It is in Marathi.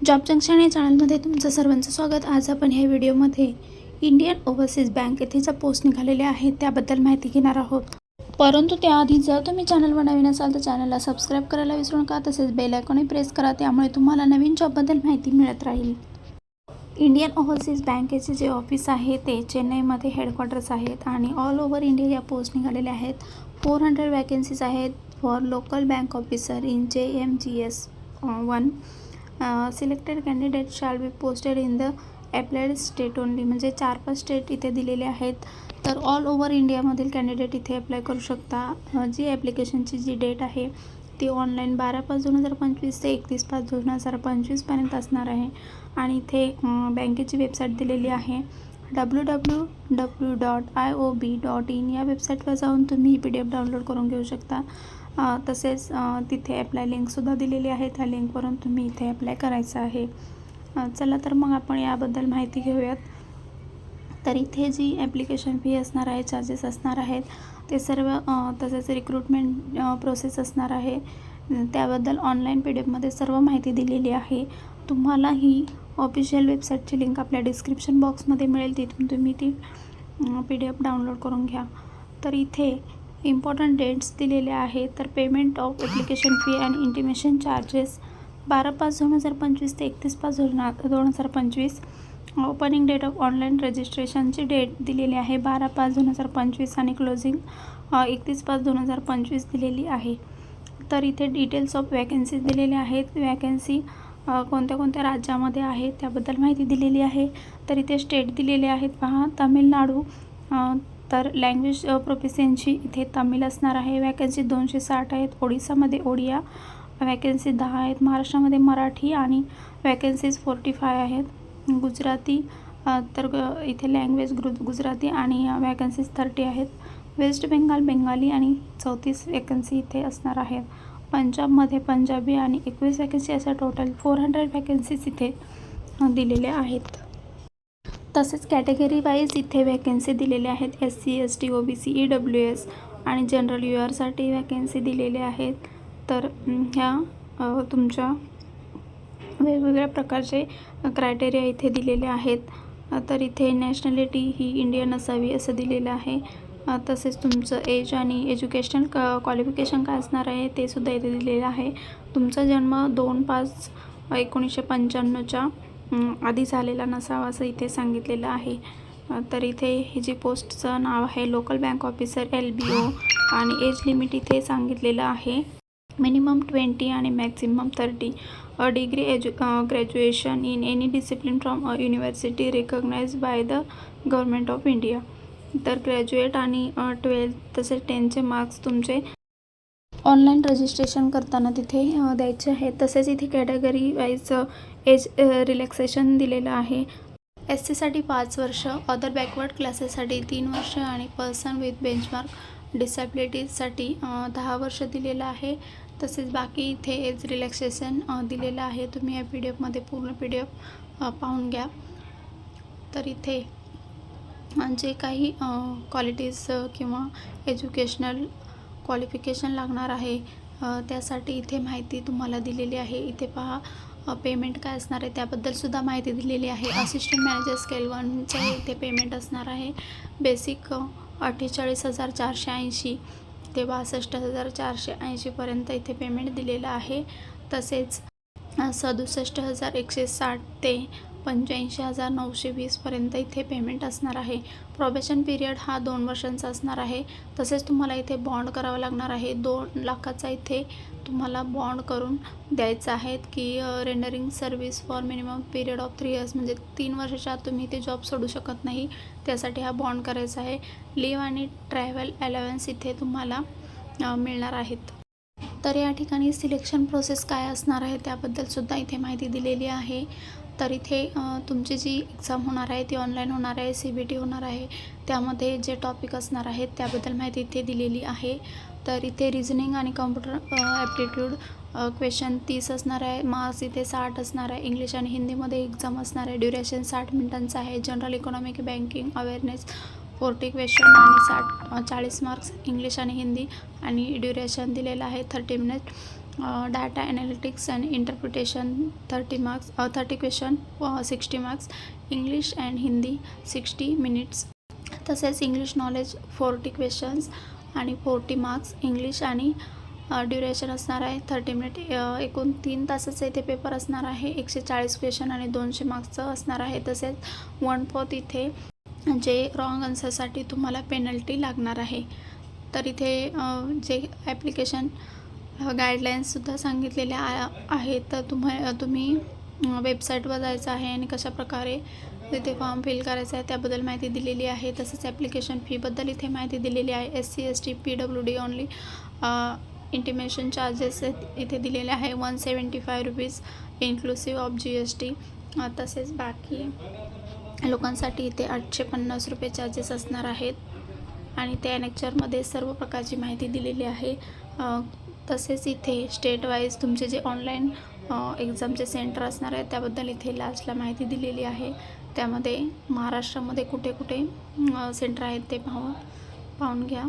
जॉब जंक्शन या चॅनलमध्ये तुमचं सर्वांचं स्वागत. आज आपण ह्या व्हिडिओमध्ये इंडियन ओव्हरसीज बँक येथे ज्या पोस्ट निघालेल्या आहेत त्याबद्दल माहिती घेणार आहोत. परंतु त्याआधी जर तुम्ही चॅनलवर नवीन असाल तर चॅनलला सबस्क्राईब करायला विसरू नका तसेच बेल आयकॉनही प्रेस करा त्यामुळे तुम्हाला नवीन जॉबबद्दल माहिती मिळत राहील. इंडियन ओव्हरसीज बँकेचे जे ऑफिस आहे ते चेन्नईमध्ये हेडक्वार्टर्स आहेत आणि ऑल ओव्हर इंडिया या पोस्ट निघालेल्या आहेत. फोर हंड्रेड वॅकन्सीज आहेत for local bank officer in J M G S one selected candidate shall be posted in the applied state only म्हणजे चार पाच स्टेट इथे दिलेले आहेत. तर ऑल ओव्हर इंडियामधील कॅन्डिडेट इथे अप्लाय करू शकता. जी ॲप्लिकेशनची जी डेट आहे ती ऑनलाईन बारा पाच दोन हजार पंचवीस ते एकतीस पाच दोन हजार पंचवीसपर्यंत असणार आहे. आणि इथे बँकेची वेबसाईट दिलेली आहे. W W W dot I O B dot in या वेबसाईटवर जाऊन तुम्ही ही पी डी एफ डाउनलोड करून घेऊ शकता. तसेच तिथे ॲप्लाय लिंकसुद्धा दिलेली आहे त्या लिंकवरून तुम्ही इथे ॲप्लाय करायचं आहे. चला तर मग आपण याबद्दल माहिती घेऊयात. तर इथे जी ॲप्लिकेशन फी असणार आहे चार्जेस असणार आहेत ते सर्व तसेच रिक्रुटमेंट प्रोसेस असणार आहे. त्याबद्दल ऑनलाईन पी डी एफमध्ये सर्व माहिती दिलेली आहे. तुम्हाला ही ऑफिशियल वेबसाईटची लिंक आपल्या डिस्क्रिप्शन बॉक्समध्ये मिळेल. तिथून तुम्ही ती पी डी एफ डाउनलोड करून घ्या. तर इथे इम्पॉर्टंट डेट्स दिलेले आहेत. तर payment of application fee and intimation charges बारा पाच दोन हजार पंचवीस ते एकतीस पाच दोन दोन हजार पंचवीस. ओपनिंग डेट ऑफ ऑनलाईन रजिस्ट्रेशनची डेट दिलेली आहे. बारा पाच दोन हजार पंचवीस आणि क्लोजिंग एकतीस पाच दोन हजार पंचवीस दिलेली आहे. तर इथे डिटेल्स ऑफ वॅकन्सीज दिलेल्या आहेत. वॅकन्सी कोणत्या कोणत्या राज्यामध्ये आहे त्याबद्दल माहिती दिलेली आहे. तर इथे स्टेट दिलेले आहेत. पहा तामिळनाडू तर लँग्वेज प्रोफिशियन्सी इथे तमिळ असणार आहे. वॅकन्सी दोनशे साठ आहेत. ओडिसामध्ये ओडिया वॅकन्सी दहा आहेत. महाराष्ट्रामध्ये मराठी आणि वॅकन्सीज फोर्टी फाय आहेत. गुजराती तर इथे लँग्वेज गुरु गुजराती आणि वॅकन्सीज थर्टी आहेत. वेस्ट बेंगाल बेंगाली आणि चौतीस वॅकन्सी इथे असणार आहेत. पंजाबमध्ये पंजाबी आणि एकवीस वॅकन्सी अशा टोटल फोर हंड्रेड वॅकन्सीज इथे दिलेल्या आहेत. तसेच कॅटेगरी वाईज इथे वॅकन्सी दिलेल्या आहेत. S C S T O B C E W S आणि जनरल यू आरसाठी वॅकन्सी दिलेल्या आहेत. तर ह्या तुमच्या वेगवेगळ्या प्रकारचे क्रायटेरिया इथे दिलेले आहेत. तर इथे नॅशनॅलिटी ही इंडियन असावी असं दिलेलं आहे. तसेच तुमचं एज आणि एज्युकेशन क क्वालिफिकेशन काय असणार आहे ते सुद्धा इथे दिलेलं आहे. तुमचा जन्म दोन पाच एकोणीसशे पंच्याण्णवच्या आधी झालेला नसावा असं इथे सांगितलेलं आहे. तर इथे ही जी पोस्टचं नाव आहे local bank officer L B O आणि एज लिमिट इथे सांगितलेलं आहे. मिनिमम ट्वेंटी आणि maximum thirty a degree edu graduation in any discipline from a university recognise by the government of India तर ग्रॅज्युएट आणि ट्वेल्थ तसेच टेनचे मार्क्स तुमचे ऑनलाईन रजिस्ट्रेशन करताना तिथे द्यायचे आहेत. तसेच इथे कॅटेगरी वाईज एज रिलॅक्सेशन दिलेलं आहे. एस सीसाठी पाच वर्ष अदर बॅकवर्ड क्लासेससाठी तीन वर्ष आणि पर्सन विथ बेंचमार्क डिसॅबिलिटीजसाठी दहा वर्ष दिलेलं आहे. तसेच बाकी इथे एज रिलॅक्सेशन दिलेलं आहे. तुम्ही या पी डी एफमध्ये पूर्ण पी डी एफ पाहून घ्या. तर इथे जे काही क्वालिटीज किंवा एज्युकेशनल क्वालिफिकेशन लागणार आहे त्यासाठी इथे माहिती तुम्हाला दिलेली आहे. इथे पहा पेमेंट काय असणार आहे त्याबद्दलसुद्धा माहिती दिलेली आहे. असिस्टंट मॅनेजर स्केल वनचं इथे पेमेंट असणार आहे. बेसिक अठ्ठेचाळीस हजार चारशे ऐंशी ते बासष्ट हजार चारशे ऐंशीपर्यंत इथे पेमेंट दिलेलं आहे. तसेच सदुसष्ट हजार एकशे साठ ते पंच्याऐंशी हजार नऊशे वीसपर्यंत इथे पेमेंट असणार आहे. प्रॉबेशन पिरियड हा दोन वर्षांचा असणार आहे. तसेच तुम्हाला इथे बॉन्ड करावं लागणार आहे. दोन लाखाचा इथे तुम्हाला बॉन्ड करून द्यायचा आहे की rendering service for minimum period of three years म्हणजे तीन वर्षाच्या आत तुम्ही इथे जॉब सोडू शकत नाही. त्यासाठी हा बॉन्ड करायचा आहे. लिव्ह आणि ट्रॅव्हल अलावन्स इथे तुम्हाला मिळणार आहेत. तर या ठिकाणी सिलेक्शन प्रोसेस काय असणार आहे त्याबद्दलसुद्धा इथे माहिती दिलेली आहे. तर इथे तुमची जी एक्झाम होणार आहे ती ऑनलाईन होणार आहे सी बी टी होणार आहे त्यामध्ये जे टॉपिक असणार आहेत त्याबद्दल माहिती इथे दिलेली आहे. तर इथे रिझनिंग आणि कॉम्प्युटर ॲप्टिट्यूड क्वेश्चन तीस असणार आहे मार्क्स इथे साठ असणार आहे इंग्लिश आणि हिंदीमध्ये एक्झाम असणार आहे ड्युरेशन साठ मिनिटांचं आहे general economic banking awareness forty question आणि साठ चाळीस मार्क्स इंग्लिश आणि हिंदी आणि ड्युरेशन दिलेलं आहे thirty minute data analytics and interpretation thirty marks thirty question sixty marks English and Hindi sixty minutes तसेच इंग्लिश नॉलेज फोर्टी क्वेश्चन्स आणि फोर्टी मार्क्स इंग्लिश आणि ड्युरेशन असणार आहे थर्टी मिनिट एकूण तीन तासाचा इथे पेपर असणार आहे एकशे चाळीस क्वेश्चन आणि दोनशे मार्क्सचं असणार आहे. तसेच वन फोर्थ इथे जे रॉंग आन्सरसाठी तुम्हाला पेनल्टी लागणार आहे. तर इथे जे ॲप्लिकेशन गाईडलाईन्ससुद्धा सांगितलेल्या आ आहेत. तर तुम्हा तुम्ही वेबसाईटवर जायचं आहे आणि कशाप्रकारे तिथे फॉर्म फिल करायचा आहे त्याबद्दल माहिती दिलेली आहे. तसंच ॲप्लिकेशन फीबद्दल इथे माहिती दिलेली आहे. S C S T P W D only intimation charges इथे दिलेले आहे. One seventy five rupees inclusive of G S T तसेच बाकी लोकांसाठी इथे आठशे पन्नास रुपये चार्जेस असणार आहेत. आणि त्या ॲनेक्चरमध्ये सर्व प्रकारची माहिती दिलेली आहे. तसेच इथे स्टेट वाईज तुमचे जे ऑनलाईन एक्झामचे सेंटर असणार आहे त्याबद्दल इथे लास्टला माहिती दिलेली आहे. त्यामध्ये महाराष्ट्रामध्ये कुठे कुठे सेंटर आहेत ते पाहून पाहून घ्या.